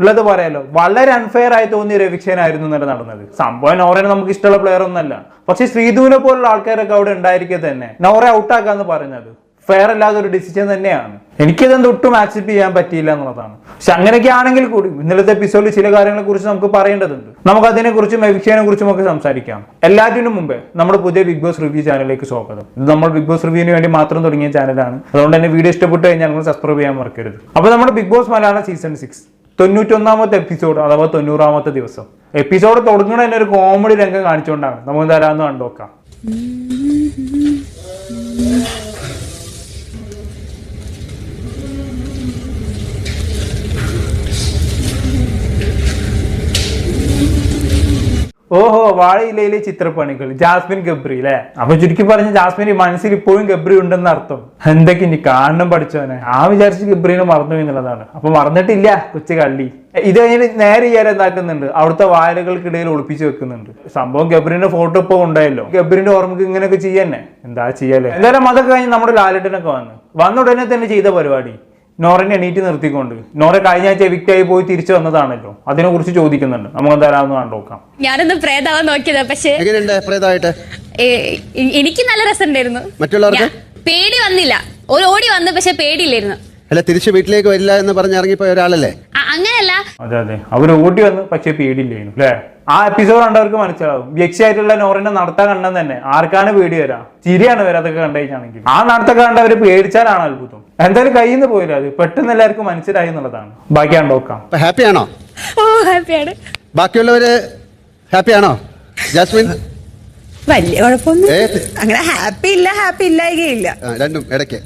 ഉള്ളത് പറയാലോ. വളരെ അൺഫെയർ ആയി തോന്നിയ ആയിരുന്നു ഇന്നലെ നടന്നത്. സംഭവം നോറേനെ നമുക്ക് ഇഷ്ടമുള്ള പ്ലെയർ ഒന്നല്ല. പക്ഷെ ശ്രീധുവിനെ പോലുള്ള ആൾക്കാരൊക്കെ അവിടെ ഉണ്ടായിരിക്കെ തന്നെ. നോറെ ഔട്ടാക്കാന്ന് പറഞ്ഞത്. ഫെയർ അല്ലാതെ ഒരു ഡിസിഷൻ തന്നെയാണ്. എനിക്കിതെന്ത് ഒട്ടും ആക്സെപ്റ്റ് ചെയ്യാൻ പറ്റിയില്ല എന്നുള്ളതാണ്. പക്ഷെ അങ്ങനെയൊക്കെ ആണെങ്കിൽ കൂടി ഇന്നലത്തെ എപ്പിസോഡിൽ ചില കാര്യങ്ങളെ കുറിച്ച് നമുക്ക് പറയേണ്ടതുണ്ട്. നമുക്ക് അതിനെ കുറിച്ചും എവിക്ഷനെ കുറിച്ചും ഒക്കെ സംസാരിക്കാം. എല്ലാറ്റിനും മുമ്പേ നമ്മുടെ പുതിയ ബിഗ് ബോസ് റിവ്യൂ ചാനലിലേക്ക് സ്വാഗതം. ഇത് നമ്മൾ ബിഗ് ബോസ് റിവ്യൂവിന് വേണ്ടി മാത്രം തുടങ്ങിയ ചാനലാണ്. അതുകൊണ്ട് തന്നെ വീഡിയോ ഇഷ്ടപ്പെട്ട് കഴിഞ്ഞാൽ നിങ്ങൾ സബ്സ്ക്രൈബ് ചെയ്യാൻ മറക്കരുത്. അപ്പോൾ നമ്മുടെ big boss Malayalam season six തൊണ്ണൂറ്റൊന്നാമത്തെ episode അഥവാ തൊണ്ണൂറാമത്തെ ദിവസം. എപ്പിസോഡ് തുടങ്ങണ തന്നെ ഒരു കോമഡി രംഗം കാണിച്ചുകൊണ്ടാണ്. നമുക്ക് തരാമെന്ന് കണ്ടുനോക്കാം ഓഹോ വാഴയിലയിലെ ചിത്രപ്പണികൾ. ജാസ്മിൻ ഗബ്രി അല്ലെ അപ്പൊ ചുരുക്കി പറഞ്ഞ ജാസ്മിൻ മനസ്സിൽ ഇപ്പോഴും ഗബ്രി ഉണ്ടെന്ന് അർത്ഥം. എന്തൊക്കെ ഇനി കാണണം പഠിച്ചവനെ? ആ വിചാരിച്ച് ഗബ്രീനെ മറന്നു എന്നുള്ളതാണ്. അപ്പൊ മറന്നിട്ടില്ല കൊച്ചു കള്ളി. ഇത് കഴിഞ്ഞ് നേരെ ഇയാൾ എന്താക്കുന്നുണ്ട് അവിടുത്തെ വായലുകൾക്കിടയിൽ ഒളിപ്പിച്ചു വെക്കുന്നുണ്ട്. സംഭവം ഗബ്രീന്റെ ഫോട്ടോ ഇപ്പൊ ഉണ്ടായല്ലോ. ഗബ്രീന്റെ ഓർമ്മക്ക് ഇങ്ങനെയൊക്കെ ചെയ്യന്നെ. എന്താ ചെയ്യാലേ? എന്തായാലും അതൊക്കെ കഴിഞ്ഞ് നമ്മുടെ ലാലേട്ടനൊക്കെ വന്ന്. വന്ന ഉടനെ തന്നെ ചെയ്ത പരിപാടി. നോറിനെ എണീറ്റ് നിർത്തിക്കൊണ്ട്. നോറെ കഴിഞ്ഞ ആഴ്ച എവിക്ട് ആയി പോയി തിരിച്ചു വന്നതാണല്ലോ. അതിനെ കുറിച്ച് ചോദിക്കുന്നുണ്ട്. നമുക്ക് എന്തായാലും കണ്ടു നോക്കാം ഞാനൊന്ന് പ്രേതാവാൻ നോക്കിയതാ പക്ഷേ എങ്ങനെയുണ്ട് പ്രേതമായിട്ട് എനിക്ക് നല്ല രസമുണ്ടായിരുന്നു. മറ്റുള്ളവർക്ക്? പേടി വന്നില്ല. ഒരു ഓടി വന്നു പക്ഷെ പേടിയില്ലായിരുന്നു. അല്ല തിരിച്ചു വീട്ടിലേക്ക് വരില്ല എന്ന് പറഞ്ഞ് ഇറങ്ങിപ്പോയ ഒരാളല്ലേ? അങ്ങനെയല്ല. അതെ അതെ. അവർ ഓടി വന്ന് പക്ഷെ പേടിയില്ലായിരുന്നു അല്ലേ? ആ എപ്പിസോഡ് കണ്ടവർക്ക് മനസ്സിലാവും. വ്യക്തിയായിട്ടുള്ള നോറിനെ നടത്താൻ കണ്ടെന്ന് തന്നെ. ആർക്കാണ് പേടി വരാ? ചിരിയാണ് വരാ അതൊക്കെ കണ്ടു കഴിഞ്ഞാണെങ്കിൽ ആ നടത്തൊക്കെ കണ്ടവര് പേടിച്ചാലാണ് അത്ഭുതം. എന്തായാലും കയ്യിൽ നിന്ന് പോയില്ല അത്. പെട്ടെന്ന് എല്ലാവർക്കും മനസ്സിലായി എന്നുള്ളതാണ്. ബാക്കിയാണ് നോക്കാം. ഹാപ്പിയാണ്. ബാക്കിയുള്ളവര് ഹാപ്പിയാണോ? ജാസ്മിൻ? വലിയ കുഴപ്പമൊന്നും അങ്ങനെ ഹാപ്പി ഇല്ല ഹാപ്പി ഇല്ലായികയില്ല. രണ്ടും ഇടയ്ക്ക്.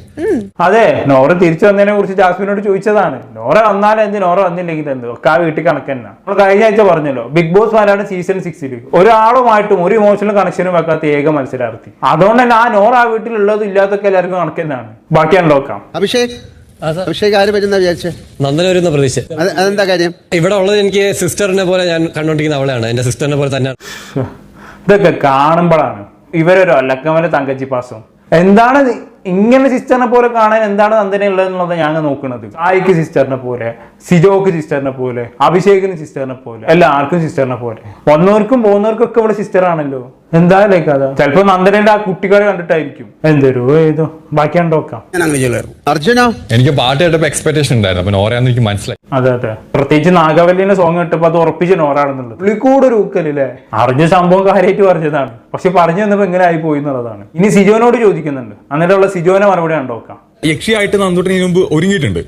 അതെ നോറ തിരിച്ചു വന്നതിനെ കുറിച്ച് ജാസ്മിനോട് ചോദിച്ചതാണ്. നോറ വന്നാലും എന്ത് നോറ വന്നില്ലെങ്കിൽ എന്ത്? ഒക്കെ ആ വീട്ടിൽ കണക്ക് തന്നെ. നമ്മൾ കഴിഞ്ഞ ആഴ്ച പറഞ്ഞല്ലോ ബിഗ് ബോസ് മലയാളം സീസൺ സിക്സിൽ ഒരാളുമായിട്ടും ഒരു ഇമോഷണൽ കണക്ഷനും വെക്കാത്ത ഏക മത്സരാർത്ഥി. അതുകൊണ്ട് തന്നെ ആ നോറ ആ വീട്ടിലുള്ളതും ഇല്ലാത്തൊക്കെ എല്ലാവർക്കും കണക്ക് തന്നെയാണ് ബാക്കി നോക്കാം. അഭിഷേക്? അഭിഷേക് ആര് വരുന്ന വിചാരിച്ചേ? നന്ദന വരുന്ന പ്രതീക്ഷ. അതെന്താ കാര്യം? ഇവിടെ ഉള്ളത് എനിക്ക് സിസ്റ്ററിനെ പോലെ ഞാൻ കണ്ടോണ്ടിരിക്കുന്ന അവളെയാണ്. എന്റെ സിസ്റ്ററിനെ പോലെ തന്നെയാണ്. ഇതൊക്കെ കാണുമ്പോഴാണ് ഇവരൊരു അലക്കമല തങ്കച്ചി പാസം എന്താണ്? ഇങ്ങനെ സിസ്റ്ററിനെ പോലെ കാണാൻ എന്താണ് നന്ദന ഉള്ളതെന്നുള്ളത് ഞാൻ നോക്കുന്നത്. സായിക്ക് സിസ്റ്ററിനെ പോലെ സിജോക്ക് സിസ്റ്ററിനെ പോലെ അഭിഷേകിന് സിസ്റ്ററിനെ പോലെ എല്ലാവർക്കും സിസ്റ്ററിനെ പോലെ. വന്നവർക്കും പോകുന്നവർക്കും ഒക്കെ ഇവിടെ സിസ്റ്റർ ആണല്ലോ. എന്താ ലൈക്ക് അതാ. ചിലപ്പോ നന്ദനന്റെ ആ കുട്ടികളെ കണ്ടിട്ടായിരിക്കും. എന്തൊരു ഏതോ. ബാക്കി കണ്ടോക്കാം അർജുനോ? എനിക്ക് പാട്ട് കേട്ടപ്പോ എക്സ്പെക്ടേഷൻ ഉണ്ടായിരുന്നു. അപ്പൊ എനിക്ക് മനസ്സിലായി. അതെ അതെ. പ്രത്യേകിച്ച് നാഗവല്ലിന്റെ സോങ് കിട്ടപ്പോ അത് ഉറപ്പിച്ച് നോറാണെന്നുള്ളത് പുള്ളിക്കൂടെ ഒരു ഊക്കലില്ലേ അറിഞ്ഞ സംഭവം കാര്യമായിട്ട് പറഞ്ഞതാണ്. പക്ഷെ പറഞ്ഞു തന്നപ്പോ എങ്ങനെ ആയി പോയി എന്നുള്ളതാണ്. ഇനി സിജോനോട് ചോദിക്കുന്നുണ്ട്. അന്നേരമുള്ള സിജോനെ മറുപടി കണ്ടോക്കാം യക്ഷിയായിട്ട് നന്ദുട്ടിന് ഇതിനു മുമ്പ് ഒരുങ്ങിയിട്ടുണ്ട്.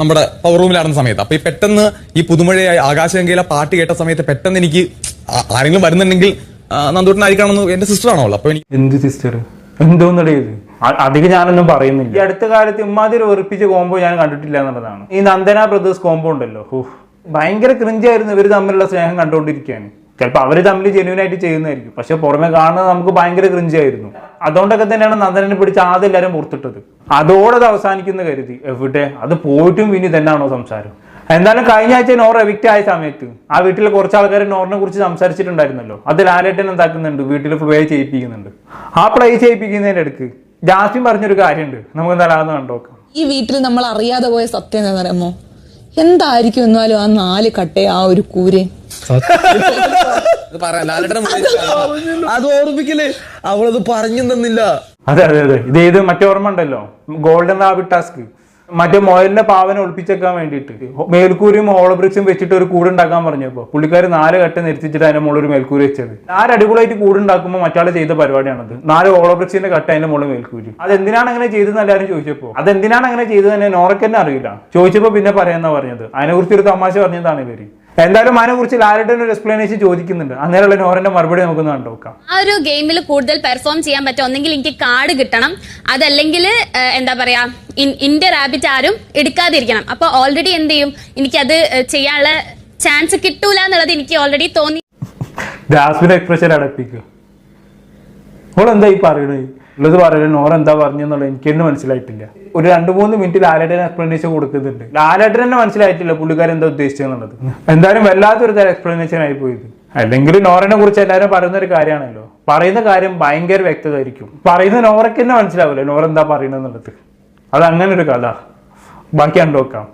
നമ്മുടെ പവർ റൂമിലായിരുന്ന സമയത്ത്. അപ്പൊ ഈ പെട്ടെന്ന് ഈ പുതുമഴയായി ആകാശഗംഗയിലെ പാട്ട് കേട്ട സമയത്ത് പെട്ടെന്ന് എനിക്ക് ആരെങ്കിലും വരുന്നുണ്ടെങ്കിൽ നന്ദുട്ടനായിരിക്കണമെന്ന് എന്റെ സിസ്റ്റർ ആണോ അപ്പൊ എനിക്ക് എന്ത് സിസ്റ്റർ എന്തോന്നടേ അധികം ഞാനൊന്നും പറയുന്നില്ല. ഈ അടുത്ത കാലത്ത് ഇമ്മാതിരി വെറുപ്പിച്ച കോംബോ ഞാൻ കണ്ടിട്ടില്ല എന്നുള്ളതാണ്. ഈ നന്ദന ബ്രദേഴ്സ് കോംബോ ഉണ്ടല്ലോ. ഭയങ്കര ക്രിഞ്ചായിരുന്നു ഇവർ തമ്മിലുള്ള സ്നേഹം കണ്ടുകൊണ്ടിരിക്കുകയാണ് ചിലപ്പോൾ അവർ തമ്മിൽ ജെന്യൂനായിട്ട് ചെയ്യുന്നതായിരിക്കും. പക്ഷെ പുറമെ കാണുന്നത് നമുക്ക് ഭയങ്കര ക്രിഞ്ചായിരുന്നു അതുകൊണ്ടൊക്കെ തന്നെയാണ് നന്ദനെ പിടിച്ച് ആദ്യം എല്ലാവരും പുറത്തിട്ടത് അതോടെ അത് അവസാനിക്കുന്ന കരുതി. എവിടെ? അത് പോയിട്ടും ഇനി തന്നെയാണോ സംസാരം? എന്തായാലും കഴിഞ്ഞ ആഴ്ച നോർ എവിക്റ്റ് ആയ സമയത്ത് ആ വീട്ടിൽ കുറച്ച് ആൾക്കാർ നോറിനെ കുറിച്ച് സംസാരിച്ചിട്ടുണ്ടായിരുന്നല്ലോ. അത് ലാലേട്ടൻ എന്താക്കുന്നുണ്ട്? വീട്ടിൽ പ്ലേ ചെയ്യിപ്പിക്കുന്നുണ്ട്. ആ പ്ലേ ചെയ്യിപ്പിക്കുന്നതിന്റെ അടുക്ക് ജാസ്മിൻ പറഞ്ഞൊരു കാര്യമുണ്ട്. നമുക്ക് എന്തായാലും കണ്ടോക്കാം. ഈ വീട്ടിൽ നമ്മൾ അറിയാതെ പോയ സത്യം എന്താ അറിയാമോ എന്തായിരിക്കും എന്നാലും ആ നാല് കട്ടേ ആ ഒരു കൂരൻ അത് ഓർമ്മിക്കൽ അവളത് പറഞ്ഞു തന്നില്ല. അതെ അതെ അതെ. ഇത് ഏത് മറ്റേ ഓർമ്മ ഉണ്ടല്ലോ? ഗോൾഡൻ റാബിറ്റ് ടാസ്ക് മറ്റേ മുയലിന്റെ പാവനെ ഒളിപ്പിച്ചേക്കാൻ വേണ്ടിയിട്ട്. മേൽക്കൂരയും ഹോളബ്രിക്സും വെച്ചിട്ട് ഒരു കൂട് ഉണ്ടാക്കാൻ പറഞ്ഞപ്പോ. പുള്ളിക്കാർ നാല് കെട്ട് നിർത്തിച്ചിട്ട് അതിന്റെ മുകളിൽ ഒരു മേൽക്കൂര വെച്ചത്. നാല് അടിപൊളിയായിട്ട് കൂട് ഉണ്ടാക്കുമ്പോൾ മറ്റാൾ ചെയ്ത പരിപാടിയാണത്. നാല് ഹോളബ്രിക്സിന്റെ കട്ട അതിന്റെ മുകളിൽ മേൽക്കൂര്. അതെന്തിനാണ് അങ്ങനെ ചെയ്തതെന്ന് എല്ലാവരും ചോദിച്ചപ്പോ. അതെന്തിനാണ് അങ്ങനെ ചെയ്തതെന്ന് തന്നെ നോറയ്ക്ക് തന്നെ അറിയില്ല. ചോദിച്ചപ്പോ പിന്നെ പറയാന്നാ പറഞ്ഞത്. അതിനെ കുറിച്ച് ഒരു തമാശ പറഞ്ഞതാണ് ഇവർ. എന്തായാലും അതിനെ കുറിച്ച് ലാലട്ടൻ ഒരു എക്സ്പ്ലനേഷൻ ചോദിക്കുന്നുണ്ട്. അന്നേരമുള്ള നോറിന്റെ മറുപടി നമുക്ക് കണ്ടോക്കാം ആ ഒരു ഗെയിമിൽ കൂടുതൽ പെർഫോം ചെയ്യാൻ പറ്റും. ഒന്നെങ്കിൽ എനിക്ക് കാർഡ് കിട്ടണം. അതല്ലെങ്കിൽ എന്താ പറയാ ഇന്റെ റാബിറ്റ് ആരും എടുക്കാതിരിക്കണം. അപ്പൊ ഓൾറെഡി എന്ത് ചെയ്യും? എനിക്കത് ചെയ്യാനുള്ള ചാൻസ് കിട്ടൂല എന്നുള്ളത് എനിക്ക് ഓൾറെഡി തോന്നി. Jasmine expression അടപ്പിക്കുക. ഓൾ എന്താ ഈ പറയണത്? ഉള്ളത് പറയുന്നത് നോർ എന്താ പറഞ്ഞെന്നുള്ളത് എനിക്ക് തന്നെ മനസ്സിലായിട്ടില്ല. ഒരു രണ്ട് മൂന്ന് മിനിറ്റ് ലാലേട്ടൻ എക്സ്പ്ലനേഷൻ കൊടുക്കുന്നുണ്ട്. ലാലേട്ടൻ തന്നെ മനസ്സിലായിട്ടില്ല പുള്ളിക്കാരൻ എന്താ ഉദ്ദേശിച്ചെന്നുള്ളത് എന്തായാലും വല്ലാത്തൊരു തരം എക്സ്പ്ലനേഷൻ ആയി പോയത്. അല്ലെങ്കിൽ നോറിനെ കുറിച്ച് എല്ലാവരും പറയുന്ന ഒരു കാര്യമാണല്ലോ. പറയുന്ന കാര്യം ഭയങ്കര വ്യക്തത ആയിരിക്കും പറയുന്ന നോറയ്ക്ക് തന്നെ മനസ്സിലാവില്ല? നോർ എന്താ പറയുന്നത് എന്നുള്ളത് അത് അങ്ങനെ ഒരു കഥ. ബാക്കി കണ്ടു നോക്കാം.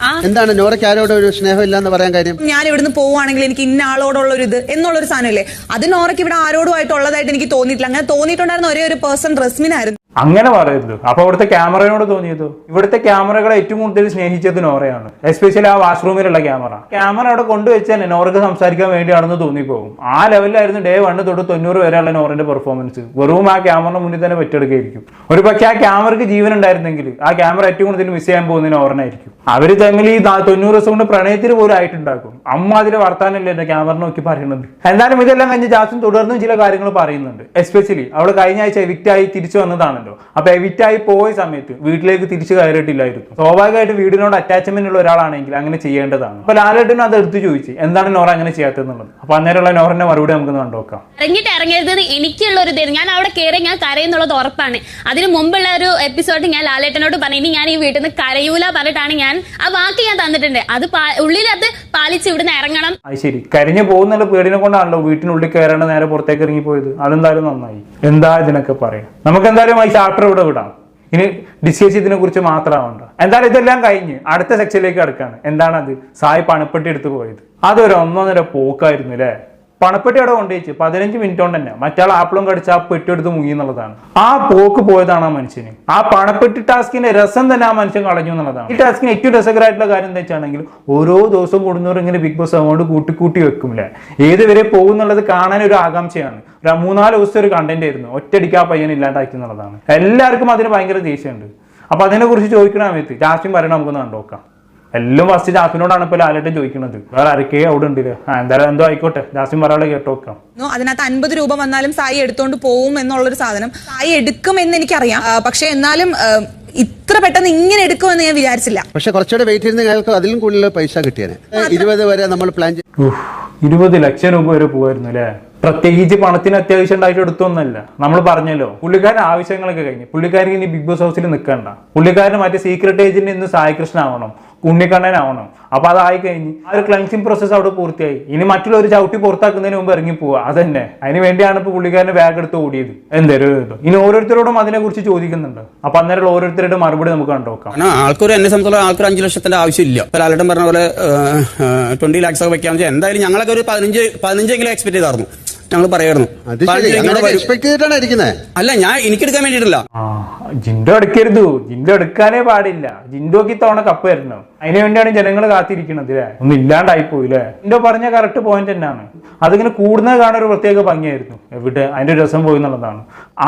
എന്താണ് നോറയ്ക്ക് ആരോട് ഒരു സ്നേഹം ഇല്ലാന്ന് പറയാൻ കാര്യം? ഞാൻ ഇവിടുന്ന് പോവുകയാണെങ്കിൽ എനിക്ക് ഇന്ന ആളോടുള്ള ഒരു ഇത് എന്നുള്ളൊരു സാധനമല്ലേ? അത് നോറയ്ക്ക് ഇവിടെ ആരോടുമായിട്ടുള്ളതായിട്ട് എനിക്ക് തോന്നിയിട്ടില്ല. അങ്ങനെ തോന്നിയിട്ടുണ്ടായിരുന്ന ഒരേ ഒരു പേഴ്സൺ റസ്മിനായിരുന്നു. അങ്ങനെ പറയരുത്. അപ്പൊ അവിടുത്തെ ക്യാമറയോട് തോന്നിയത്. ഇവിടുത്തെ ക്യാമറകളെ ഏറ്റവും കൂടുതൽ സ്നേഹിച്ചത് നോറയാണ്. എസ്പെഷ്യലി ആ വാഷ്റൂമിലുള്ള ക്യാമറ. ക്യാമറ അവിടെ കൊണ്ടുവച്ച് തന്നെ നോറക്ക് സംസാരിക്കാൻ വേണ്ടിയാണെന്ന് തോന്നിപ്പോകും. ആ ലെവലിലായിരുന്നു ഡേ വണ്ണ് തൊട്ട് തൊണ്ണൂറ് വരെയുള്ള നോറിന്റെ പെർഫോമൻസ് വെറും ആ ക്യാമറ മുന്നിൽ തന്നെ പറ്റെടുക്കുകയായിരിക്കും ഒരു പക്ഷേ ആ ക്യാമറക്ക് ജീവൻ ഉണ്ടായിരുന്നെങ്കിൽ ആ ക്യാമറ ഏറ്റവും കൂടുതൽ മിസ് ചെയ്യാൻ പോകുന്ന നോറിനായിരിക്കും. അവർ തമ്മിൽ ഈ തൊണ്ണൂറ് ദിവസം കൊണ്ട് പ്രണയത്തിന് പോലും ആയിട്ടുണ്ടാക്കും. അമ്മ അതിൽ വർത്താനല്ലേ എന്റെ ക്യാമറ നോക്കി പറയുന്നത് എന്തായാലും ഇതെല്ലാം കഴിഞ്ഞ് ജാസും തുടർന്നും ചില കാര്യങ്ങൾ പറയുന്നുണ്ട്. എസ്പെഷ്യലി അവിടെ കഴിഞ്ഞ ആഴ്ച എവിക്റ്റായി തിരിച്ചു വന്നതാണല്ലോ. അപ്പൊ എവിറ്റ് ആയി പോയ സമയത്ത് വീട്ടിലേക്ക് തിരിച്ചു കയറിയിട്ടില്ലായിരുന്നു. സ്വാഭാവികമായിട്ട് വീടിനോട് അറ്റാച്ച്മെന്റ് ഉള്ള ഒരാളാണെങ്കിൽ അങ്ങനെ ചെയ്യേണ്ടതാണ്. അപ്പൊ ലാലേട്ടനും അത് എടുത്തു ചോദിച്ചു എന്താണ് നോറ അങ്ങനെ ചെയ്യാത്തതെന്നുള്ളത്? അപ്പൊ അന്നേരമുള്ള നോറിന്റെ മറുപടി നമുക്ക് കണ്ടുനോക്കാം ഇറങ്ങിയിട്ട് ഇറങ്ങരുത് എനിക്കുള്ള ഒരു ഇതായിരുന്നു. ഞാൻ അവിടെ കയറി ഞാൻ കരയുന്നുള്ളത് ഉറപ്പാണ്. അതിന് മുമ്പുള്ള ഒരു എപ്പിസോഡ് ഞാൻ ലാലേട്ടനോട് പറഞ്ഞു ഇനി ഞാൻ ഈ വീട്ടിൽ നിന്ന് കരയൂല പറഞ്ഞിട്ടാണ് ഞാൻ ആ വാക്ക് ഞാൻ തന്നിട്ടുണ്ട്. അത് ഉള്ളിലത് പാലിച്ച് ഇവിടുന്ന് ഇറങ്ങണം. അത് ശരി. കരിഞ്ഞു പോകുന്നുള്ള പേടിനെ കൊണ്ടാണല്ലോ വീട്ടിനുള്ളിൽ കയറേണ്ട നേരെ പുറത്തേക്ക് ഇറങ്ങി പോയത് അതെന്തായാലും നന്നായി. എന്താ ഇതിനൊക്കെ പറയാം? നമുക്ക് എന്തായാലും ചാപ്റ്റർ ഇവിടെ വിടാം. ഇനി ഡിസ്കസ് ഇതിനെ കുറിച്ച് മാത്രമാവണ്ട. എന്തായാലും ഇതെല്ലാം കഴിഞ്ഞ് അടുത്ത സെക്ഷനിലേക്ക് കിടക്കാണ്. എന്താണത് സായി പണപ്പെട്ടി എടുത്തു പോയത്. അതൊരു ഒന്നൊന്നര പോക്കായിരുന്നു അല്ലേ പണപ്പെട്ടി അവിടെ കൊണ്ടുവച്ച് പതിനഞ്ച് മിനിറ്റ് കൊണ്ട് തന്നെ. മറ്റാൾ ആപ്പിളും കടിച്ച് ആ പെട്ടി എടുത്ത് മുങ്ങി എന്നുള്ളതാണ്. ആ പോക്ക് പോയതാണ് ആ മനുഷ്യന്. ആ പണപ്പെട്ടി ടാസ്കിന്റെ രസം തന്നെ ആ മനുഷ്യൻ കളഞ്ഞു എന്നുള്ളതാണ്. ഈ ടാസ്കിന് ഏറ്റവും രസകരമായിട്ടുള്ള കാര്യം എന്താ വെച്ചാണെങ്കിൽ ഓരോ ദിവസവും കൂടുന്നവർ ഇങ്ങനെ ബിഗ് ബോസ് അങ്ങോട്ട് കൂട്ടി കൂട്ടി ഏത് വരെ പോകും എന്നുള്ളത് കാണാൻ ഒരു ആകാംക്ഷയാണ്. ഒരു മൂന്നാൽ ദിവസത്തെ ഒരു കണ്ടന്റ് ആയിരുന്നു. ഒറ്റയടിക്ക് ആ പയ്യൻ ഇല്ലാണ്ടാക്കി എന്നുള്ളതാണ്. എല്ലാവർക്കും അതിന് ഭയങ്കര ദേഷ്യമുണ്ട്. അപ്പൊ അതിനെ കുറിച്ച് ചോദിക്കണ സമയത്ത് ജാസ്മിൻ പറയണം നമുക്കൊന്ന് കണ്ടോക്കാം എല്ലാം ഫസ്റ്റ് ജാസ്മിനോടാണ് ഇപ്പൊ ലാലേട്ടൻ ചോദിക്കുന്നത് വേറെ ആരൊക്കെ അവിടെ ഉണ്ട് എന്തായാലും എന്തോ ആയിക്കോട്ടെ. ജാസ്മിൻ പറയാനുള്ള കേട്ടോക്കാം നോ, അതിനകത്ത് അൻപത് രൂപ വന്നാലും സായി എടുത്തോണ്ട് പോവും എന്നുള്ളൊരു സാധനം സായി എടുക്കും എന്ന് എനിക്കറിയാം പക്ഷെ എന്നാലും ഇത്ര പെട്ടെന്ന് ഇങ്ങനെ എടുക്കുമെന്ന് ഞാൻ വിചാരിച്ചില്ല. പക്ഷെ കുറച്ചുകൂടെ വെയിറ്റ് ചെയ്യുന്ന ഞങ്ങൾക്ക് അതിലും കൂടുതൽ പൈസ കിട്ടിയേനെ. ഇരുപത് വരെ നമ്മൾ പ്ലാൻ ചെയ്തു ഇരുപത് ലക്ഷം രൂപ വരെ പോവായിരുന്നു അല്ലേ? പ്രത്യേകിച്ച് പണത്തിന് അത്യാവശ്യം ഉണ്ടായിട്ട് എടുത്തൊന്നല്ല. നമ്മൾ പറഞ്ഞല്ലോ പുള്ളിക്കാരൻ ആവശ്യങ്ങളൊക്കെ കഴിഞ്ഞു. പുള്ളിക്കാരൻ ഇനി ബിഗ് ബോസ് ഹൗസിൽ നിൽക്കണ്ട പുള്ളിക്കാരൻ മറ്റേ സീക്രട്ട് ഏജന്റ് ഇന്ന് സായി കൃഷ്ണ ആവണം. ഉണ്ണിക്കണ്ണൻ ആവണം അപ്പൊ അതായി കഴിഞ്ഞ് ആ ഒരു ക്ലൻസിങ് പ്രോസസ് അവിടെ പൂർത്തിയായി. ഇനി മറ്റുള്ളവർ ചവിട്ടി പുറത്താക്കുന്നതിന് മുമ്പ് ഇറങ്ങി പോവുക അതന്നെ. അതിന് വേണ്ടിയാണ് ഇപ്പൊ പുള്ളിക്കാരന് ബാഗ് എടുത്ത് ഓടിയത്. എന്തേലും ഇത്. ഇനി ഓരോരുത്തരോടും അതിനെ കുറിച്ച് ചോദിക്കുന്നുണ്ട്. അപ്പൊ അന്നേരം ഓരോരുത്തരുടെ മറുപടി നമുക്ക് കണ്ടുനോക്കാം ആൾക്കൊരു എന്നെ സംബന്ധിച്ചുള്ള ആൾക്കൊരു അഞ്ച് ലക്ഷത്തിന്റെ ആവശ്യമില്ല. ലാലേട്ടൻ പറഞ്ഞ പോലെ ട്വന്റി ലാക്സ് ഒക്കെ വെക്കാന്ന് വെച്ചാൽ എന്തായാലും ഞങ്ങളൊക്കെ ഒരു പതിനഞ്ച് പതിനഞ്ചെങ്കിലും എക്സ്പെക്ട് ചെയ്തായിരുന്നു ഞങ്ങൾ പറയായിരുന്നു അല്ല ഞാൻ എനിക്കെടുക്കാൻ വേണ്ടിയിട്ടില്ല. ആ ജിൻഡോ എടുക്കരുത്. ജിൻഡോ എടുക്കാനേ പാടില്ല. ജിൻഡോക്ക് ഇത്തവണ കപ്പ് തരണം അതിനു വേണ്ടിയാണ് ജനങ്ങൾ കാത്തിരിക്കുന്നത് അല്ലേ ഒന്നും ഇല്ലാണ്ടായി പോയി അല്ലേ ജിൻഡോ പറഞ്ഞ കറക്റ്റ് പോയിന്റ് തന്നെയാണ്. അതിങ്ങനെ കൂടുന്നത് കാണാൻ ഒരു പ്രത്യേക ഭംഗിയായിരുന്നു. എവിടെ? അതിന്റെ രസം പോയി എന്നുള്ളതാണ്.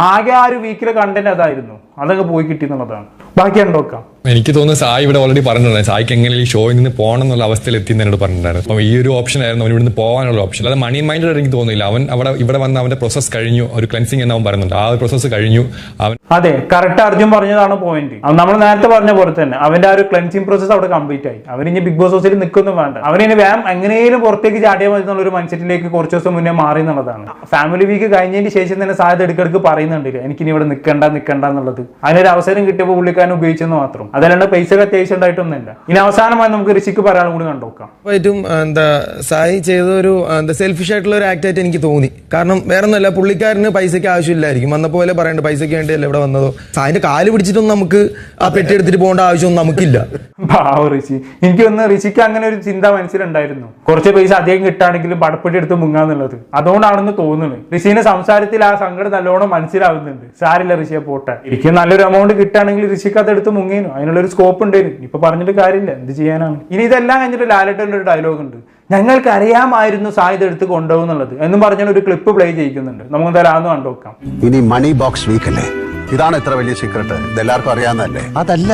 ആകെ ആ ഒരു വീക്കിലെ കണ്ടന്റ് അതായിരുന്നു. അതൊക്കെ പോയി കിട്ടി എന്നുള്ളതാണ്. ബാക്കി നോക്കാം. എനിക്ക് തോന്നുന്നു സായി ഇവിടെ ഓൾറെഡി പറഞ്ഞിട്ടുണ്ടായിരുന്നു സായിക്ക് എങ്ങനെ ഈ ഷോയിൽ നിന്ന് പോകണം എന്നുള്ള അവസ്ഥയിൽ എത്തി എന്ന് എന്നോട് പറഞ്ഞിട്ടുണ്ടായിരുന്നു. അപ്പം ഈ ഒരു ഓപ്ഷൻ ആയിരുന്നു അവൻ ഇവിടുന്ന് പോകാനുള്ള ഓപ്ഷൻ അത് മണി മൈൻഡ് എനിക്ക് തോന്നുന്നില്ല. അവൻ അവിടെ ഇവിടെ വന്ന അവന്റെ പ്രോസസ് കഴിഞ്ഞു. ഒരു ക്ലൻസിങ് എന്ന് അവൻ പറയുന്നുണ്ട്. ആ ഒരു പ്രോസസ് കഴിഞ്ഞു. അവൻ അതെ കറക്റ്റ് അർജുൻ പറഞ്ഞതാണ് പോയിന്റ് നമ്മൾ നേരത്തെ പറഞ്ഞ പോലെ തന്നെ അവന്റെ ആ ഒരു ക്ലൻസിങ് പ്രോസസ് അവിടെ കംപ്ലീറ്റ് ആയി. അവൻ ഇനി ബിഗ് ബോസ് ഹൗസിൽ നിൽക്കുന്നു വേണ്ട. അവനിനി വേം എങ്ങനെയും പുറത്തേക്ക് ചാടിയാൽ മതി എന്നുള്ള ഒരു മനുഷ്യത്തിലേക്ക് കുറച്ച് ദിവസം മുന്നേ മാറി എന്നുള്ളതാണ്. ഫാമിലി വീക്ക് കഴിഞ്ഞതിന് ശേഷം തന്നെ സാധ്യത എടുക്കെടുക്ക് പറയുന്നുണ്ട്. എനിക്ക് ഇനി ഇവിടെ നിൽക്കണ്ട നിൽക്കണ്ട എന്നുള്ളത്. അതിനൊരു അവസരം കിട്ടിയപ്പോൾ പുള്ളിക്കാരൻ ഉപയോഗിച്ചെന്ന് മാത്രം. അതല്ലാണ്ട് പൈസ അത്യാവശ്യം ഉണ്ടായിട്ടൊന്നുമില്ല. ഇനി അവസാനമായി നമുക്ക് ഋഷിക്ക് പറയാനും കൂടി കണ്ടുനോക്കാം ഏറ്റവും എന്താ സായി ചെയ്ത ഒരു എന്താ സെൽഫിഷ് ആയിട്ടുള്ള ഒരു ആക്ട് ആയിട്ട് എനിക്ക് തോന്നി. കാരണം വേറെ ഒന്നല്ല പുള്ളിക്കാരന് പൈസയ്ക്ക് ആവശ്യമില്ലായിരിക്കും. വന്ന പോലെ പറയണ്ട പൈസയ്ക്ക് വേണ്ടിയല്ല ഇവിടെ വന്നതോ? സായിന്റെ കാൽ പിടിച്ചിട്ടൊന്നും നമുക്ക് ആ പെട്ടി എടുത്തിട്ട് പോകേണ്ട ആവശ്യമൊന്നും നമുക്കില്ല. പാവ ഋഷി. എനിക്ക് ഒന്ന് ഋഷിക്ക് അങ്ങനെ ഒരു ചിന്ത മനസ്സിലുണ്ടായിരുന്നു. കുറച്ച് പൈസ അധികം കിട്ടുകയാണെങ്കിലും പടപ്പെട്ടി എടുത്ത് മുങ്ങാന്നുള്ളത് അതുകൊണ്ടാണെന്ന് തോന്നുന്നത് ഋഷിന്റെ സംസാരത്തിൽ ആ സങ്കടം നല്ലോണം മനസ്സിലാവുന്നുണ്ട്. സാരില്ല ഋഷിയെ പോട്ടെ. എനിക്ക് നല്ലൊരു എമൗണ്ട് കിട്ടുകയാണെങ്കിൽ ഋഷിക്ക് അത് എടുത്ത് മുങ്ങേനു. അതിനുള്ളൊരു സ്കോപ്പ് ഉണ്ടായിരുന്നു ഇപ്പൊ പറഞ്ഞിട്ട് കാര്യമില്ല. എന്ത് ചെയ്യാനാണ്? ഇനി ഇതെല്ലാം കഴിഞ്ഞിട്ട് ലാലേട്ടന്റെ ഒരു ഡയലോഗ് ഉണ്ട്. ഞങ്ങൾക്ക് അറിയാമായിരുന്നു സായുധ എടുത്ത് കൊണ്ടുപോകും എന്നുള്ളത് എന്നും പറഞ്ഞാൽ ഒരു ക്ലിപ്പ് പ്ലേ ചെയ്യിക്കുന്നുണ്ട്. നമുക്ക് തരാമെന്ന് കണ്ടു നോക്കാം. ഇനി മണി ബോക്സ് വീക്കല്ലേ ഇതാണ് എത്ര വലിയ സീക്രട്ട് ഇതെല്ലാവർക്കും അറിയാവുന്നതല്ലേ? അതല്ല.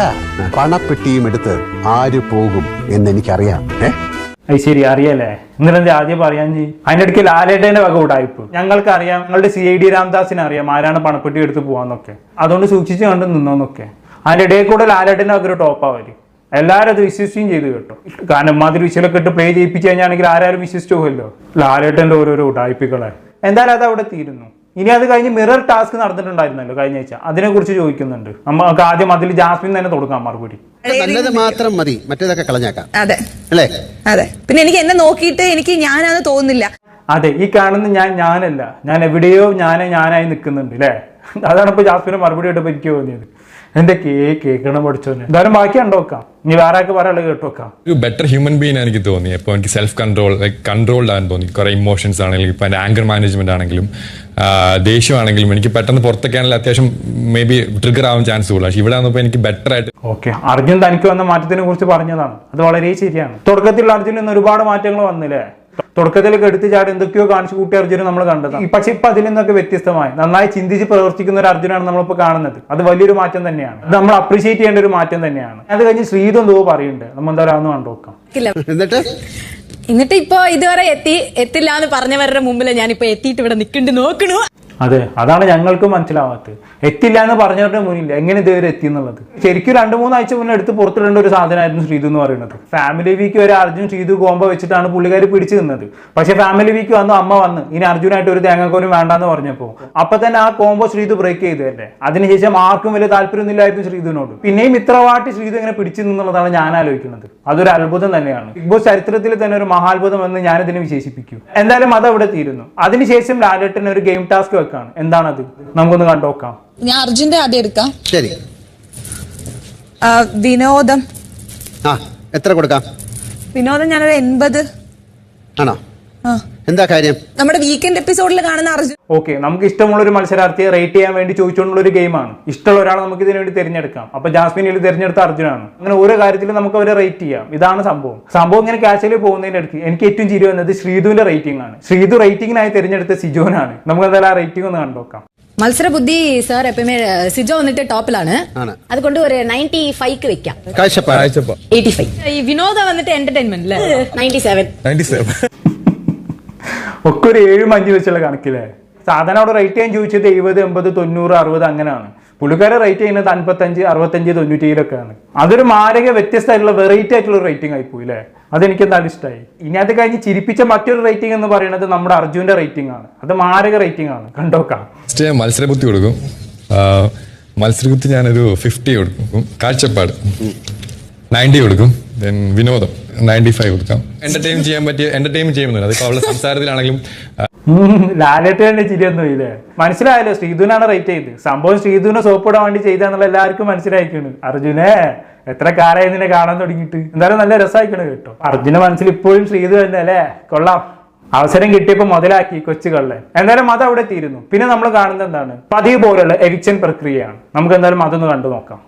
പണപ്പെട്ടിയും എടുത്ത് ആര് പോകും എന്ന് എനിക്കറിയാം. അത് ശരി അറിയല്ലേ എന്നിട്ട് ആദ്യം പറയാൻ ചെയ്യും? അതിന്റെ ഇടയ്ക്ക് ലാലേട്ടന്റെ വക ഉടായ്പ്. ഞങ്ങൾക്ക് അറിയാം ഞങ്ങളുടെ സി ഐ ഡി രാംദാസിനെ അറിയാം ആരാണ് പണപ്പെട്ടി എടുത്ത് പോവാന്നൊക്കെ. അതുകൊണ്ട് സൂക്ഷിച്ചു കണ്ട് നിന്നോന്നൊക്കെ. അതിന്റെ ഇടയിൽ കൂടെ ലാലേട്ടന്റെ അതൊരു ഒരു ടോപ്പാവര് എല്ലാവരും അത് വിശ്വസിക്കുകയും ചെയ്തു കേട്ടോ. കാരണം മാതിരി വിശ്വലൊക്കെ ഇട്ട് പ്ലേ ചെയ്യിപ്പിച്ച് കഴിഞ്ഞാണെങ്കിൽ ആരാരും വിശ്വസിച്ചു പോകല്ലോ ലാലേട്ടന്റെ ഓരോരോ ഉടായ്പികളെ. എന്തായാലും അത് അവിടെ തീരുന്നു. ഇനി അത് കഴിഞ്ഞ് മിറർ ടാസ്ക് നടന്നിട്ടുണ്ടായിരുന്നല്ലോ കഴിഞ്ഞ ആഴ്ച. അതിനെ കുറിച്ച് ചോദിക്കുന്നുണ്ട്. നമുക്ക് ആദ്യം അതിൽ ജാസ്മിൻ തന്നെ തുടങ്ങാം മറുപടി. നല്ലത് മാത്രം മതി. മറ്റേതൊക്കെ കളഞ്ഞേക്കാം. അതെ. അല്ലേ? അതെ. പിന്നെ എനിക്ക് എന്നെ നോക്കിയിട്ട് എനിക്ക് ഞാനാന്ന് തോന്നുന്നില്ല. അതെ ഈ കാണുന്ന ഞാൻ ഞാനല്ല. ഞാൻ എവിടെയോ ഞാനെ ഞാനായി നിൽക്കുന്നുണ്ട് അല്ലേ അതാണ് ഇപ്പൊ ജാസ്മിന് മറുപടി ഇട്ടപ്പോൾ എനിക്ക് തോന്നിയത്. എന്റെ കേ കേൾക്കണം പഠിച്ചോനെ എന്തായാലും ബാക്കി കണ്ടോക്കാം നീ വേറെ ആൾക്ക് പറയാനുള്ളത് കേട്ടോക്കാം ഒരു ബെറ്റർ ഹ്യൂമൻ ബീങ് എനിക്ക് തോന്നി അപ്പോൾ എനിക്ക് സെൽഫ് കൺട്രോൾ ലൈക്ക് കൺട്രോൾഡ് ആകാൻ തോന്നി. കുറെ ഇമോഷൻസ് ആണെങ്കിലും ഇപ്പം എന്റെ ആങ്കർ മാനേജ്മെന്റ് ആണെങ്കിലും ദേഷ്യമാണെങ്കിലും എനിക്ക് പെട്ടെന്ന് പുറത്തേക്കാണെങ്കിൽ അത്യാവശ്യം മേ ബി ട്രിഗർ ആവാൻ ചാൻസ് ഉള്ളൂ പക്ഷേ ഇവിടെ വന്നപ്പോൾ എനിക്ക് ബെറ്റർ ആയിട്ട് ഓക്കെ അർജുൻ തനിക്ക് വന്ന മാറ്റത്തിനെ കുറിച്ച് പറഞ്ഞതാണ്. അത് വളരെ ശരിയാണ്. തുടക്കത്തിൽ അർജുൻ ഇന്ന് ഒരുപാട് മാറ്റങ്ങൾ വന്നില്ലേ? തുടക്കത്തിൽ എടുത്തു ചാടി എന്തൊക്കെയോ കാണിച്ചു കൂട്ടി അർജുനൻ നമ്മൾ കണ്ടത് പക്ഷെ ഇപ്പൊ അതിൽ നിന്നൊക്കെ വ്യത്യസ്തമായി നന്നായി ചിന്തിച്ച് പ്രവർത്തിക്കുന്ന ഒരു അർജുനാണ് നമ്മളിപ്പോ കാണുന്നത്. അത് വലിയൊരു മാറ്റം തന്നെയാണ്. അത് നമ്മൾ അപ്രീഷിയേറ്റ് ചെയ്യേണ്ട ഒരു മാറ്റം തന്നെയാണ്. അത് കഴിഞ്ഞ് ശ്രീതു എന്തോ പറയുന്നുണ്ട്. നമ്മൾ എന്തായാലും അതൊന്ന് കണ്ടോക്കാം എന്നിട്ട്? എന്നിട്ട് ഇപ്പൊ ഇതുവരെ എത്തി എത്തില്ല എന്ന് പറഞ്ഞവരുടെ മുമ്പിൽ ഞാനിപ്പോ എത്തിയിട്ട് ഇവിടെ നിൽക്കുന്നുണ്ട്. നോക്കണു. അതെ അതാണ് ഞങ്ങൾക്ക് മനസ്സിലാവാത്തത്. എത്തില്ല എന്ന് പറഞ്ഞവരുടെ മുന്നിൽ എങ്ങനെ ഇതുവരെ എത്തി എന്നുള്ളത്? ശരിക്കും രണ്ട് മൂന്നാഴ്ച മുന്നേ എടുത്ത് പുറത്തിടേണ്ട ഒരു സാധനമായിരുന്നു ശ്രീതു എന്ന് പറയുന്നത്. ഫാമിലി വീക്ക് വരെ അർജുൻ ശ്രീതു കോമ്പ വെച്ചിട്ടാണ് പുള്ളിക്കാർ പിടിച്ചു നിന്നത്. പക്ഷെ ഫാമിലി വീക്ക് വന്നു അമ്മ വന്ന് ഇനി അർജുനായിട്ട് ഒരു തേങ്ങക്കോലും വേണ്ടെന്ന് പറഞ്ഞപ്പോ. അപ്പൊ തന്നെ ആ കോമ്പോ ശ്രീതു ബ്രേക്ക് ചെയ്തു ചെയ്തതല്ലേ? അതിനുശേഷം ആർക്കും വലിയ താല്പര്യമൊന്നുമില്ലായിരുന്നു ശ്രീതുവിനോട്. പിന്നെയും ഇത്രവാട്ടി ശ്രീതു ഇങ്ങനെ പിടിച്ചു നിന്നുള്ളതാണ് ഞാൻ ആലോചിക്കുന്നത്. അതൊരു അത്ഭുതം തന്നെയാണ്. ബിഗ് ബോസ് ചരിത്രത്തിൽ തന്നെ ഒരു മഹാത്ഭുതം എന്ന് ഞാനിതിനെ വിശേഷിപ്പിക്കും. എന്തായാലും അത് അവിടെ തീരുന്നു. അതിനുശേഷം ലാലേട്ടന് ഒരു ഗെയിം ടാസ്ക് വെക്കാണ് എന്താണത്? നമുക്കൊന്ന് കണ്ടോക്കാം ഞാൻ അർജുന്റെ ആദ്യം എടുക്കാം. ശരി. ആ, വിനോദം. ആ എത്ര കൊടുക്കാം? വിനോദം ഞാനൊരു എൺപത്. ആണോ? എന്താ കാര്യം? നമ്മുടെ വീക്കെൻഡ് എപ്പിസോഡിൽ കാണുന്ന അർജുൻ ഓക്കെ നമുക്ക് ഇഷ്ടമുള്ള ഒരു മത്സരാർത്ഥിയെ റേറ്റ് ചെയ്യാൻ വേണ്ടി ചോദിച്ചുകൊണ്ടുള്ള ഒരു ഗെയിമാണ് ഇഷ്ടമുള്ള ഒരാളെ നമുക്ക് ഇതിനു വേണ്ടി തിരഞ്ഞെടുക്കാം. അപ്പൊ ജാസ്മിൻ ഇതിൽ തിരഞ്ഞെടുത്ത അർജുനാണ്. അങ്ങനെ ഓരോ കാര്യത്തിലും നമുക്ക് അവരെ റേറ്റ് ചെയ്യാം. ഇതാണ് സംഭവം. സംഭവം ഇങ്ങനെ ക്യാഷിൽ പോകുന്നതിന്റെ അടുത്ത് എനിക്ക് ഏറ്റവും ചിരി വന്നത് ശ്രീധുവിന്റെ റേറ്റിംഗ് ആണ്. ശ്രീധു റേറ്റിംഗിനായി തിരഞ്ഞെടുത്ത സിജോനാണ്. നമുക്ക് എന്തായാലും ആ റേറ്റിംഗ് ഒന്ന് കണ്ടുനോക്കാം മത്സര ബുദ്ധി സർ എപ്പോഴുമേ സിജോ വന്നിട്ട് ടോപ്പിലാണ് ആണ്. അതുകൊണ്ട് ഒരു നയന്റി ഫൈവ് വെക്കാം. എയ്റ്റി ഫൈവ് ഈ വിനോദ വന്നിട്ട് എന്റർടൈൻമെന്റ് അല്ലേ നയന്റി സെവൻ നയന്റി സെവൻ ഒക്കെ ഒരു ഏഴും അഞ്ച് വെച്ചുള്ള കണക്കില്ലേ? സാധാരണ അവിടെ റേറ്റ് ചെയ്യാൻ ചോദിച്ചത് എഴുപത് എൺപത് തൊണ്ണൂറ് അറുപത് അങ്ങനെയാണ്. പുള്ളിക്കാരെ റേറ്റ് ചെയ്യുന്നത് അൻപത്തഞ്ച് അറുപത്തഞ്ച് തൊണ്ണൂറ്റിയിലൊക്കെയാണ് അതൊരു മാരക വ്യത്യസ്തമായിട്ടുള്ള വെറൈറ്റി ആയിട്ടുള്ള റേറ്റിംഗ് ആയിപ്പോയി അല്ലേ അതെനിക്ക് എന്തായാലും ഇഷ്ടമായി ഇനി അത് കഴിഞ്ഞ് ചിരിപ്പിച്ച മറ്റൊരു റേറ്റിംഗ് എന്ന് പറയുന്നത് നമ്മുടെ അർജുന്റെ റേറ്റിംഗ് ആണ്. അത് മാരക റേറ്റിംഗ് ആണ്. കണ്ടോക്കാം. മത്സരബുദ്ധി കൊടുക്കും. മത്സരബുദ്ധി ഞാനൊരു ഫിഫ്റ്റി കൊടുക്കും. കാഴ്ചപ്പാട്. നയന്റി കൊടുക്കും. ദെൻ വിനോദം. നയന്റി ഫൈവ് കൊടുക്കാം. എന്റർടൈൻ ചെയ്യാൻ പറ്റിയ എന്റർടൈൻ ചെയ്യുന്നുണ്ട്. അത് അവളുടെ സംസാരത്തിലാണെങ്കിലും ലാലേട്ടന്റെ ചിരിയൊന്നും ഇല്ലേ? മനസ്സിലായല്ലോ ശ്രീധുനാണ് റേറ്റ് ചെയ്ത്. സംഭവം ശ്രീധുവിനെ സോപ്പിടാൻ വേണ്ടി ചെയ്താന്നുള്ള എല്ലാവർക്കും മനസ്സിലായിക്കാണ്. അർജുനെ എത്ര കാലായി നിന്നെ കാണാൻ തുടങ്ങിയിട്ട്? എന്തായാലും നല്ല രസമായിക്കണ് കേട്ടോ. അർജുന മനസ്സിൽ ഇപ്പോഴും ശ്രീധു തന്നെ അല്ലേ? കൊള്ളാം. അവസരം കിട്ടിയപ്പോൾ മുതലാക്കി കൊച്ചു കള്ളൻ എന്തായാലും അത് അവിടെ തീരുന്നു. പിന്നെ നമ്മൾ കാണുന്നത് എന്താണ്? പതിവ് പോലുള്ള എവിക്ഷൻ പ്രക്രിയയാണ്. നമുക്ക് എന്തായാലും അതൊന്ന് കണ്ടു നോക്കാം.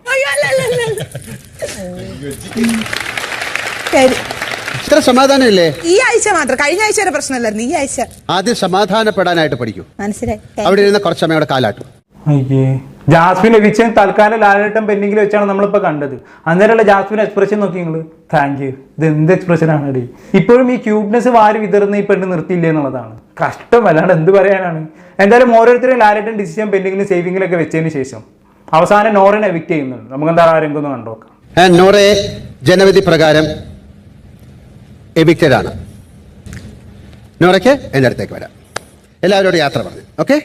ഇത്ര സമാധാനമില്ലേ? ഈ ആഴ്ച മാത്രം. കഴിഞ്ഞ ആഴ്ച വരെ പ്രശ്നമല്ലായിരുന്നു. ഈ ആഴ്ച. ആദ്യം സമാധാനപ്പെടാനായിട്ട് പഠിക്കൂ. മനസ്സിലായി. അവിടെ ഇരുന്ന കുറച്ച് സമയം അവിടെ കാലാട്ടും. അയ്യേ. ജാസ്മിൻ എവിക്ഷൻ തൽക്കാലം ലാലേട്ടൻ പെൻഡിങ്ങിൽ വെച്ചാണ് നമ്മളിപ്പോ കണ്ടത്. അന്നേരമുള്ള ജാസ്മിൻ എക്സ്പ്രഷൻ നോക്കി നിങ്ങൾ. താങ്ക് യു ഇത് എന്ത് എക്സ്പ്രഷൻ ആണ് ഡി ഇപ്പോഴും ഈ ക്യൂട്ട്നെസ് വാരി വിതറുന്ന ഈ പെണ്ണ് നിർത്തിയില്ലേ എന്നുള്ളതാണ്. കഷ്ടം അല്ലാണ്ട് എന്ത് പറയാനാണ്. എന്തായാലും ഓരോരുത്തരും ലാലേട്ടൻ ഡിസിഷൻ പെൻഡിങ്ങിലും സേവിങ്ങിലൊക്കെ വെച്ചതിന് ശേഷം അവസാനം നോറിനെ എവിക്റ്റ് ചെയ്യുന്നുണ്ട്. നമുക്ക് എന്താ ആരെങ്കിലും ഒന്ന് കണ്ടോക്കാം ഞാൻ ജനവിധി പ്രകാരം എവിക്റ്റഡ് ആണ് നോറയ്ക്ക് എന്റെ അടുത്തേക്ക് വരാം. എല്ലാവരോടും യാത്ര പറഞ്ഞു. ഓക്കെ?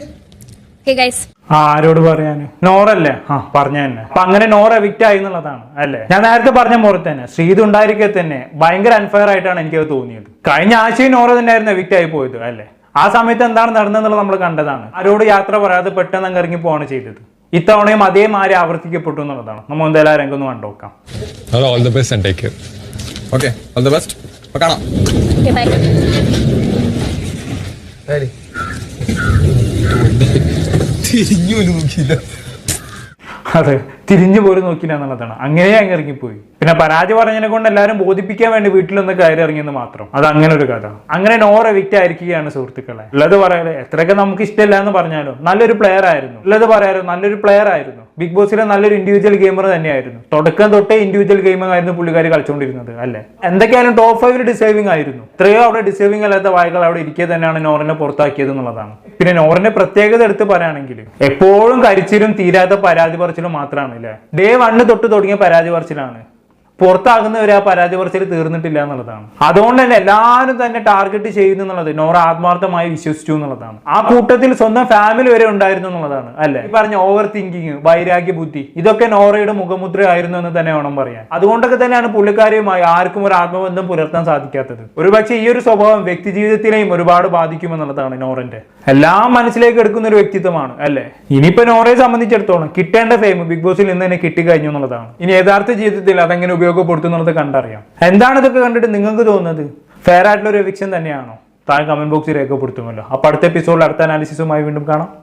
ആ, ആരോട് പറയാന്? നോറല്ലേ? ആ പറഞ്ഞ തന്നെ. അപ്പൊ അങ്ങനെ നോറ എവിക്റ്റ് ആയി എന്നുള്ളതാണ് അല്ലേ? ഞാൻ നേരത്തെ പറഞ്ഞ പോലെ തന്നെ ശ്രീത് ഉണ്ടായിരിക്കെ തന്നെ ഭയങ്കര അൺഫെയർ ആയിട്ടാണ് എനിക്കത് തോന്നിയത്. കഴിഞ്ഞ ആഴ്ചയും നോറ തന്നെയായിരുന്നു എവിക്റ്റ് ആയി പോയത് അല്ലേ? ആ സമയത്ത് എന്താണ് നടന്നതെന്നുള്ളത് നമ്മൾ കണ്ടതാണ്. ആരോട് യാത്ര പറയാതെ പെട്ടെന്ന് അങ്ങ് ഇറങ്ങി പോവാണ് ചെയ്തത്. ഇത്തവണയും അതേമാതിരി ആവർത്തിക്കപ്പെട്ടു എന്നുള്ളതാണ്. നമ്മൾ എന്തായാലും ആ രംഗം ഒന്ന് കണ്ടോക്കാം. All the best okay all the best അപ്പൊ കാണാം. തിരിഞ്ഞു നോക്കിയില്ല അതെ. തിരിഞ്ഞു പോലും നോക്കില്ല എന്നുള്ളതാണ്. അങ്ങനെ അങ്ങ് ഇറങ്ങിപ്പോയി. പിന്നെ പരാജയം പറഞ്ഞതിനെ കൊണ്ട് എല്ലാവരും ബോധിപ്പിക്കാൻ വേണ്ടി വീട്ടിലൊന്ന് കയറി ഇറങ്ങിയെന്ന് മാത്രം. അത് അങ്ങനെ ഒരു കഥ. അങ്ങനെ നോറ എവിക്റ്റ് ആയിരിക്കുകയാണ് സുഹൃത്തുക്കളെ. ഉള്ളത് പറയാലോ എത്രയൊക്കെ നമുക്ക് ഇഷ്ടമില്ല എന്ന് പറഞ്ഞാലും നല്ലൊരു പ്ലെയർ ആയിരുന്നു. ഉള്ളത് പറയാലോ നല്ലൊരു പ്ലെയർ ആയിരുന്നു. ബിഗ് ബോസിലെ നല്ലൊരു ഇൻഡിവിജ്വൽ ഗെയിമർ തന്നെയായിരുന്നു. തുടക്കം തൊട്ടേ ഇൻഡിവിജ്വൽ ഗെയിമിംഗ് ആയിരുന്നു പുള്ളിക്കാർ കളിച്ചുകൊണ്ടിരുന്നത് അല്ലേ? എന്തൊക്കെയാലും ടോപ്പ് ഫൈവിൽ ഡിസേവിംഗ് ആയിരുന്നു? ഇത്രയോ അവിടെ ഡിസേവിംഗ് അല്ലാത്ത വായകൾ അവിടെ ഇരിക്കെ തന്നെയാണ് നോറിനെ പുറത്താക്കിയത് എന്നുള്ളതാണ്. പിന്നെ നോറിന്റെ പ്രത്യേകത എടുത്ത് പറയുകയാണെങ്കിൽ എപ്പോഴും കരിച്ചിലും തീരാത്ത പരാതി പറച്ചിലും മാത്രമാണ് അല്ലേ ഡേ വണ്ണ് തൊട്ട് തുടങ്ങിയ പരാതി പറച്ചിലാണ്. പുറത്താകുന്നവരെ ആ പരാതി പറച്ചിൽ തീർന്നിട്ടില്ല എന്നുള്ളതാണ്. അതുകൊണ്ട് തന്നെ എല്ലാവരും തന്നെ ടാർഗറ്റ് ചെയ്യുന്നു എന്നുള്ളത് നോറ ആത്മാർത്ഥമായി വിശ്വസിച്ചു എന്നുള്ളതാണ്. ആ കൂട്ടത്തിൽ സ്വന്തം ഫാമിലി വരെ ഉണ്ടായിരുന്നു എന്നുള്ളതാണ് അല്ലെ? ഈ പറഞ്ഞ ഓവർ തിങ്കിങ് വൈരാഗ്യ ബുദ്ധി ഇതൊക്കെ നോറയുടെ മുഖമുദ്ര ആയിരുന്നു എന്ന് തന്നെ വേണം പറയാൻ. അതുകൊണ്ടൊക്കെ തന്നെയാണ് പുള്ളിക്കാരിയുമായി ആർക്കും ഒരു ആത്മബന്ധം പുലർത്താൻ സാധിക്കാത്തത്. ഒരുപക്ഷെ ഈ ഒരു സ്വഭാവം വ്യക്തി ജീവിതത്തിലെയും ഒരുപാട് ബാധിക്കുമെന്നുള്ളതാണ് നോറന്റെ. എല്ലാം മനസ്സിലേക്ക് എടുക്കുന്ന ഒരു വ്യക്തിത്വമാണ് അല്ലെ? ഇനിയിപ്പോ നോറയെ സംബന്ധിച്ചിടത്തോളം കിട്ടേണ്ട ഫെയിം ബിഗ് ബോസിൽ നിന്ന് തന്നെ കിട്ടിക്കഴിഞ്ഞു എന്നുള്ളതാണ്. ഇനി യഥാർത്ഥ ജീവിതത്തിൽ അതെങ്ങനെ ഉപയോഗപ്പെടുത്തുന്നുള്ളത് കണ്ടറിയാം. എന്താണ് ഇതൊക്കെ കണ്ടിട്ട് നിങ്ങൾക്ക് തോന്നുന്നത്? ഫെയർ ആയിട്ടുള്ള ഒരു എവിക്ഷൻ തന്നെയാണോ? താഴെ കമന്റ് ബോക്സിൽ രേഖപ്പെടുത്തുമല്ലോ. അപ്പോൾ അടുത്ത എപ്പിസോഡിൽ അടുത്ത അനാലിസിസുമായി വീണ്ടും കാണാം.